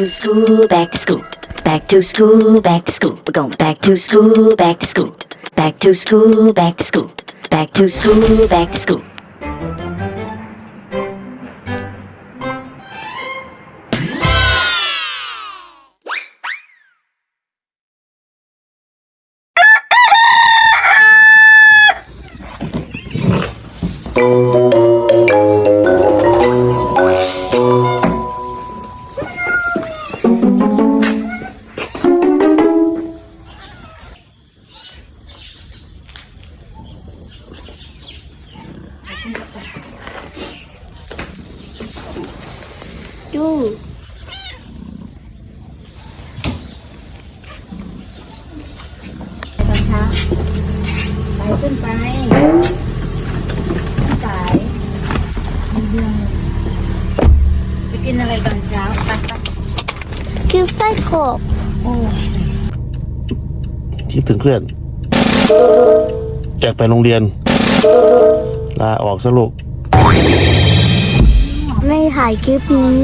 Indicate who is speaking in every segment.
Speaker 1: to school, back to school. Back to school, back to school. We're going back to school, back to school. Back to school, back to school. Back to school, back to school.
Speaker 2: ดูตอนเช้าไปขึ้นไปพี่สายมีเรื่องจะกินอะไรตอนเช้าไปไป
Speaker 3: คือไส้กรอก
Speaker 2: โอ้
Speaker 4: คิดถึงเพื่อนอยากไปโรงเรียน ลาออกซะลูก
Speaker 3: ไม่ถ่ายคลิปนี้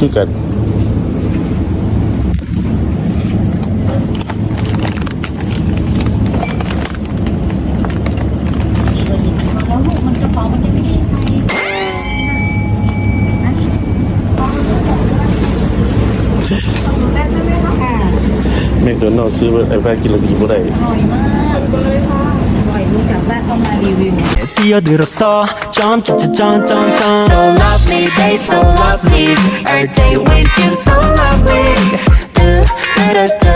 Speaker 2: สร็จ
Speaker 4: ชื่อกัน
Speaker 2: แล้วลูกมันกระเป๋ามันจะไม่ได้ใส่นะค่ะ
Speaker 4: แมคโดนัลด์ซื้อไอ้แฟกินแล้วกินบ่ได้
Speaker 2: อร่อยมากเลยค่ะอร่อยรู้จักว่าเขามารีวิว
Speaker 5: 뛰어들었어 점점점점점점
Speaker 1: So lovely, they so lovely. Every day with you, so lovely. Do, da da da,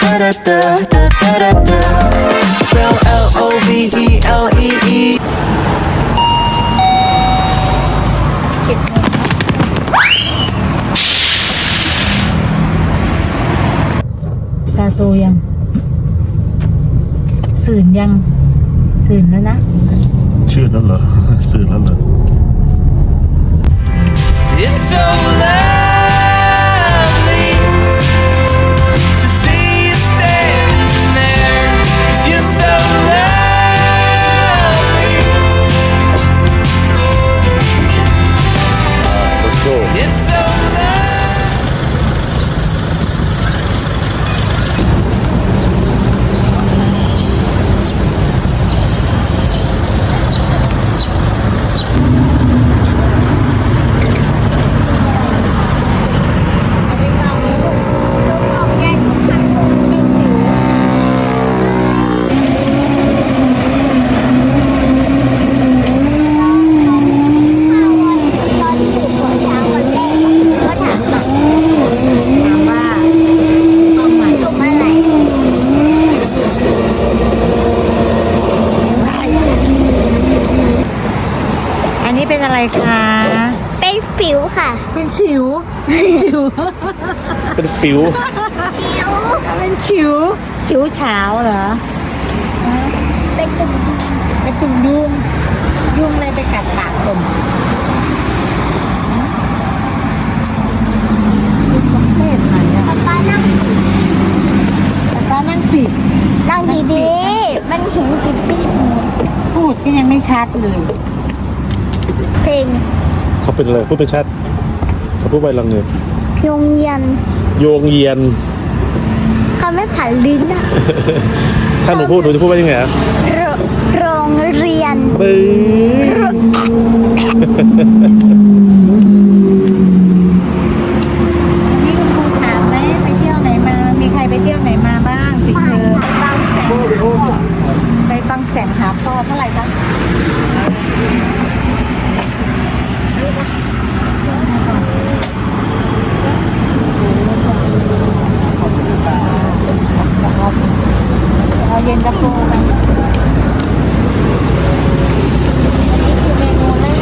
Speaker 1: da da da, da da da da.
Speaker 5: Spell L-O-V-E-L-E-E
Speaker 2: ตาโตยัง สื่นยัง สื่นแล้วนะ
Speaker 5: It's so
Speaker 2: loud. คะ
Speaker 3: เป็นผิวค่ะ
Speaker 2: เป็นสิวสิว
Speaker 4: เป็นสิว
Speaker 3: ผิว
Speaker 2: เป็นชิว ชิวเช้าเหรอ
Speaker 3: เป็นตุ่ม
Speaker 2: เป็นตุ่มยุง ยุงอะไรไปกัดปากผมคุณประเภทไนั่งแต่
Speaker 3: ตั้
Speaker 2: งสี่
Speaker 3: ดีๆมันเห็นกี่
Speaker 2: ปีหมดพูดก็ยังไม่ชัดเลย
Speaker 3: ง
Speaker 4: เขาเป็นอะไรพูดไปชัดเขาพูดไปลังเงิน
Speaker 3: โรงเรียน
Speaker 4: โยงเยียน
Speaker 3: เขาไม่ผันลิ้นอะ
Speaker 4: ถ้าหนูพูดหนูจะพูดว่ายังไงอะ
Speaker 3: โรโรงเรียน
Speaker 4: บึ้ง
Speaker 2: นี่คุณครูถามไหมไปเที่ยวไหนมา มีใครไปเที่ยวไหนมาบ้างปิดเทอมไปบางแสนหาพ่อเท่าไหร่คะเอาเย็นตาโฟกันคือเมนูแร
Speaker 4: ก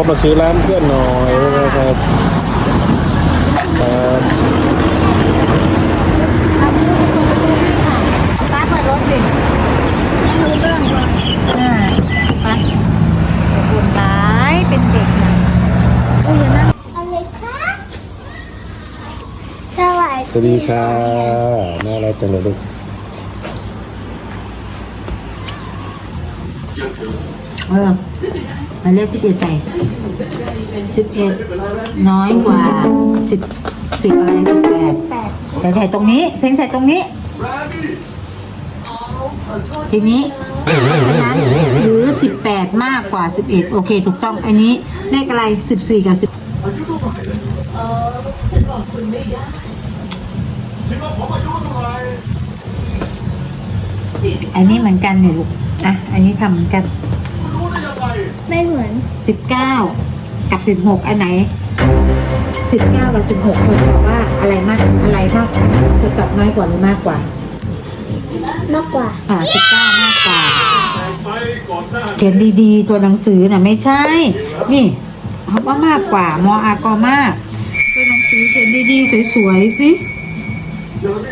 Speaker 4: ว่ามาซื้อร้านเพื่อนหน่อยนะครับครับ
Speaker 2: ป้าเปิดรถดิไม่รู้เรื่องเลยอ่าไปบุญร้ายเป็นเด็กนะอุ้ยอย่านั่ง
Speaker 3: อะไรคะสวัส
Speaker 4: สวัสดีค่ะน่ารักจังเลยลูก
Speaker 2: เออ หมายเลขสิบเอ็ดใส่สิบเอ็ดน้อยกว่าสิบสิบอะไรสิบแปด
Speaker 3: แปด
Speaker 2: แต่ใส่ตรงนี้เซ็งใส่ตรงนี้ ทีนี้ฉะนั้นหรือสิบแปดมากกว่าสิบเอ็ดโอเค ถูกต้องอันนี้เลขอะไรสิบสี่กับสิบอันนี้เหมือนกันเนี่ยลูกอะอันนี้ทำเหมือนกัน
Speaker 3: ไม่เหมือน
Speaker 2: สิบเก้ากับสิบหกอันไหนสิบเก้ากับสิบหกคนตอบว่าอะไรมากอะไรมากเธอตอบน้อยกว่าหรือมากกว่า
Speaker 3: มากกว่า
Speaker 2: อ่าสิบเก้ามากกว่าเขียนดีๆ ตัวหนังสือน่ะไม่ใช่ นี่เขาว่ามากกว่ามออากอมาก ตัวหนังสือเขียนดีๆสวยๆสิ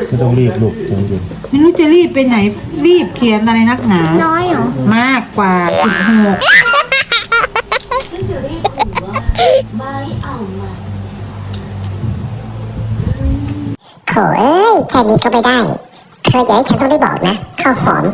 Speaker 4: ไม่ต้องรีบลูกใจเย็น
Speaker 2: ไม่รู้จะรีบไปไหนรีบเขียนอะไรนักหนา
Speaker 3: น้อยเหรอ
Speaker 2: มากกว่าสิบหก
Speaker 6: โถเอ้ยแค่นี้ก็ไม่ได้ เธออย่าให้ฉันต้องได้บอกนะข้าวหอม